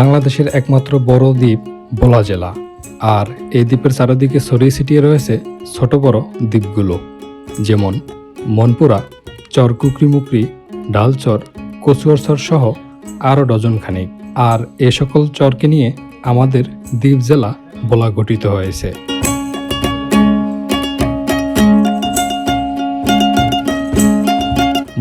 বাংলাদেশের একমাত্র বড় দ্বীপ ভোলা জেলা আর এই দ্বীপের চারিদিকে ছড়িয়ে ছিটিয়ে রয়েছে ছোট বড় দ্বীপগুলো, যেমন মনপুরা চর কুকরিমুকরি ডালচর, কচুয়ারচর সহ আরও ডজন খানিক আর এ সকল চরকে নিয়ে আমাদের দ্বীপ জেলা বলা গঠিত হয়েছে।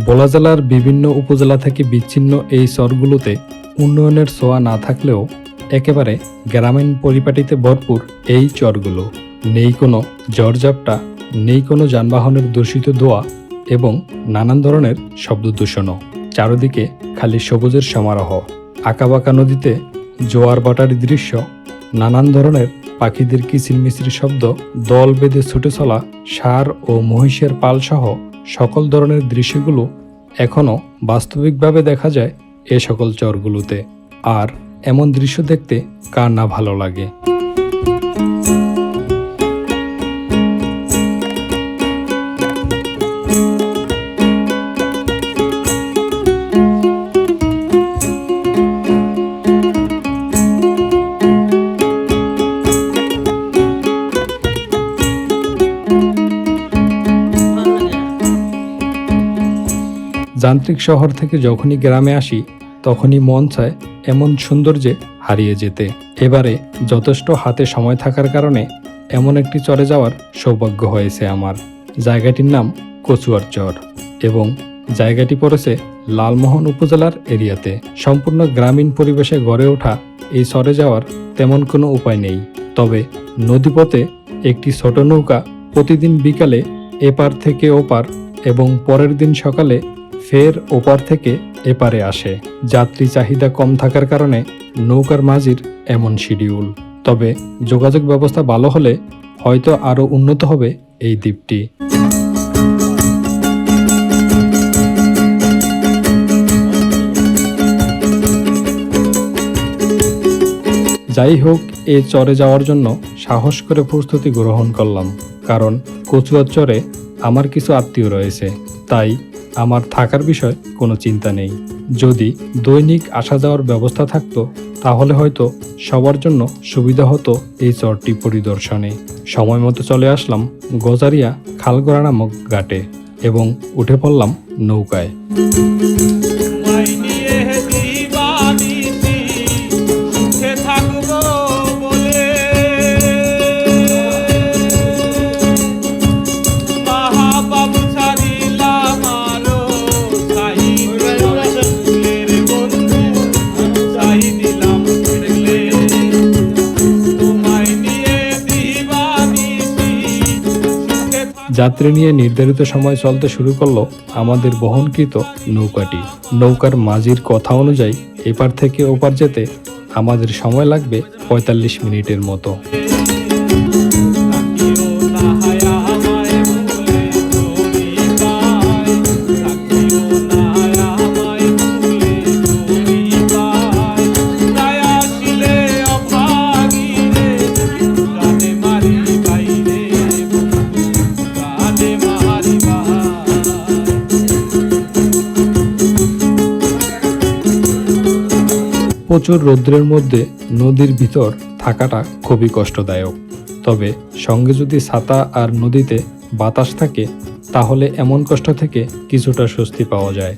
ভোলা জেলার বিভিন্ন উপজেলা থেকে বিচ্ছিন্ন এই চরগুলোতে উন্নয়নের ছোঁয়া না থাকলেও একেবারে গ্রামীণ পরিপাটিতে ভরপুর এই চরগুলো। নেই কোনো ঝড়ঝাপটা নেই কোনো যানবাহনের দূষিত ধোয়া এবং নানান ধরনের শব্দ দূষণও। চারদিকে খালি সবুজের সমারোহ। আঁকাবাঁকা নদীতে জোয়ার বাটার দৃশ্য, নানান ধরনের পাখিদের কিচিরমিচির শব্দ, দল বেঁধে ছুটে চলা সার ও মহিষের পালসহ সকল ধরনের দৃশ্যগুলো এখনও বাস্তবিকভাবে দেখা যায় এ সকল চরগুলোতে আর এমন দৃশ্য দেখতে কার না ভালো লাগে। যান্ত্রিক শহর থেকে যখনই গ্রামে আসি, তখনই মন চায় এমন সৌন্দর্যে হারিয়ে যেতে। এবারে যথেষ্ট হাতে সময় থাকার কারণে এমন একটি চরে যাওয়ার সৌভাগ্য হয়েছে আমার। জায়গাটির নাম কচুয়ার চর এবং জায়গাটি পড়েছে লালমোহন উপজেলার এরিয়াতে। সম্পূর্ণ গ্রামীণ পরিবেশে গড়ে ওঠা এই চরে যাওয়ার তেমন কোনো উপায় নেই। তবে নদীপথে একটি ছোট নৌকা প্রতিদিন বিকালে এপার থেকে ওপার এবং পরের দিন সকালে ফের ওপার থেকে এপারে আসে। যাত্রী চাহিদা কম থাকার কারণে নৌকার মাঝির এমন শিডিউল। তবে যোগাযোগ ব্যবস্থা ভালো হলে হয়তো আরও উন্নত হবে এই দ্বীপটি। যাই হোক, এ চরে যাওয়ার জন্য সাহস করে প্রস্তুতি গ্রহণ করলাম। কারণ কচুয়ার চরে আমার কিছু আত্মীয় রয়েছে। তাই আমার থাকার বিষয় কোনো চিন্তা নেই। যদি দৈনিক আসা যাওয়ার ব্যবস্থা থাকতো, তাহলে হয়তো সবার জন্য সুবিধা হতো এই চরটি পরিদর্শনে। সময় মতো চলে আসলাম গজারিয়া খালগড়া নামক ঘাটে এবং উঠে পড়লাম নৌকায়। যাত্রী নিয়ে নির্ধারিত সময় চলতে শুরু করল আমাদের বহনকৃত নৌকাটি। নৌকার মাঝির কথা অনুযায়ী এপার থেকে ওপার যেতে আমাদের সময় লাগবে পঁয়তাল্লিশ মিনিটের মতো। প্রচুর রৌদ্রের মধ্যে নদীর ভিতর থাকাটা খুবই কষ্টদায়ক। তবে সঙ্গে যদি ছাতা আর নদীতে বাতাস থাকে, তাহলে এমন কষ্ট থেকে কিছুটা স্বস্তি পাওয়া যায়।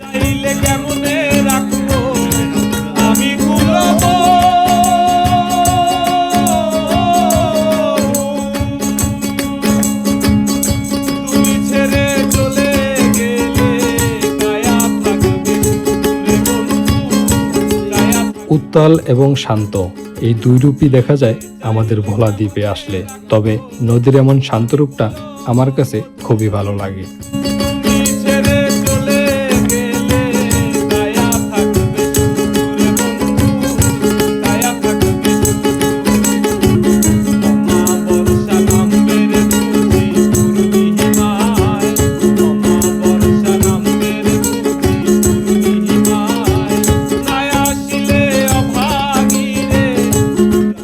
উত্তাল এবং শান্ত। এই দুই রূপই দেখা যায় আমাদের ভোলা দ্বীপে আসলে। তবে নদীর এমন শান্ত রূপটা আমার কাছে খুবই ভালো লাগে।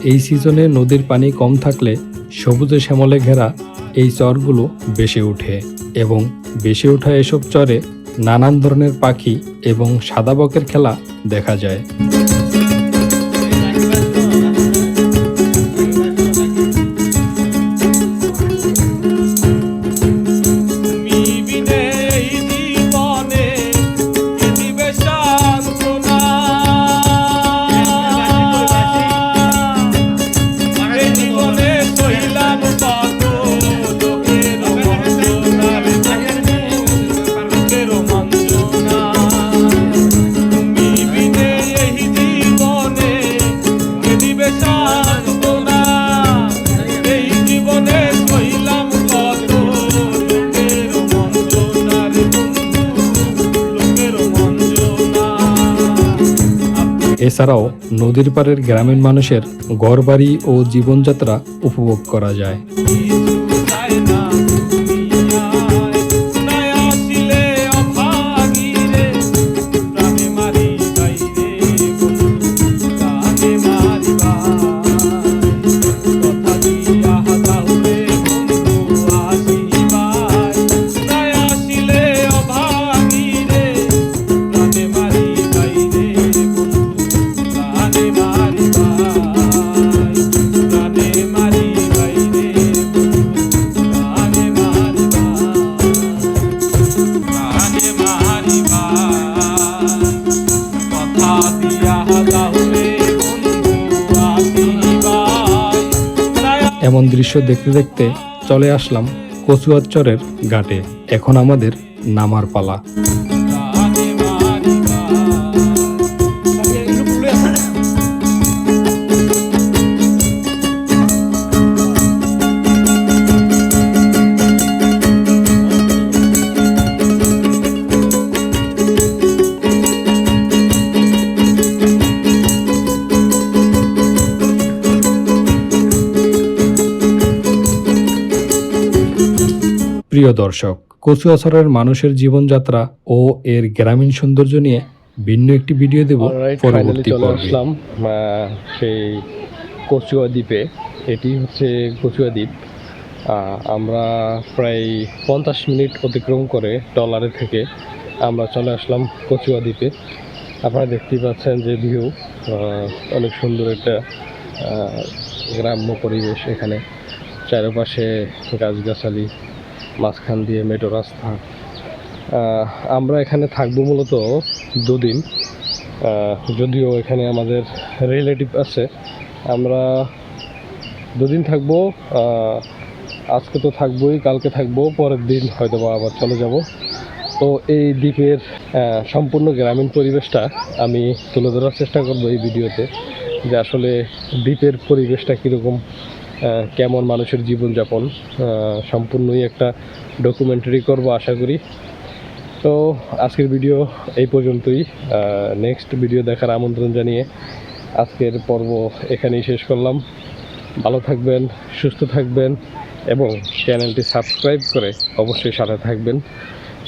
এই সিজনে নদীর পানি কম থাকলে সবুজে শ্যামলে ঘেরা এই চরগুলো বেশে ওঠে এবং বেশে ওঠা এসব চরে নানান ধরনের পাখি এবং সাদা বকের খেলা দেখা যায়। এছাড়াও নদীর পাড়ের গ্রামীণ মানুষের ঘরবাড়ি ও জীবনযাত্রা উপভোগ করা যায়। দৃশ্য দেখতে দেখতে চলে আসলাম কচুয়ার চরের ঘাটে। এখন আমাদের নামার পালা। প্রিয় দর্শক কচুয়াছড়ের মানুষের জীবনযাত্রা ও এর গ্রামীণ সৌন্দর্য নিয়ে ভিন্ন একটি ভিডিও দেব পরবর্তী পর্বে। আসলাম সেই কচুয়া দ্বীপে। এটি হচ্ছে কচুয়া দ্বীপ। আমরা প্রায় পঞ্চাশ মিনিট অতিক্রম করে টলারে থেকে আমরা চলে আসলাম কচুয়া দ্বীপে। আপনারা দেখতেই পাচ্ছেন যে ভিউ অনেক সুন্দর একটা আহ, গ্রাম্য পরিবেশ এখানে। চারপাশে গাছগাছালি মাঝখান দিয়ে মেটো রাস্তা। আমরা এখানে থাকব মূলত দুদিন। যদিও এখানে আমাদের রিলেটিভ আছে। আমরা দুদিন থাকব আজকে তো থাকবোই, কালকে থাকব, পরের দিন হয়তো বা আবার চলে যাব। তো এই দ্বীপের সম্পূর্ণ গ্রামীণ পরিবেশটা আমি তুলে ধরার চেষ্টা করব এই ভিডিওতে, যে আসলে দ্বীপের পরিবেশটা কীরকম। কেমন মানুষের জীবনযাপন সম্পূর্ণই একটা ডকুমেন্টারি করব আশা করি। তো আজকের ভিডিও এই পর্যন্তই। নেক্সট ভিডিও দেখার আমন্ত্রণ জানিয়ে আজকের পর্ব এখানেই শেষ করলাম। ভালো থাকবেন, সুস্থ থাকবেন এবং চ্যানেলটি সাবস্ক্রাইব করে অবশ্যই সাথে থাকবেন।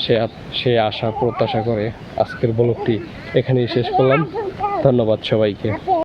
সে সে আশা, প্রত্যাশা করে আজকের ব্লগটি এখানেই শেষ করলাম। ধন্যবাদ সবাইকে।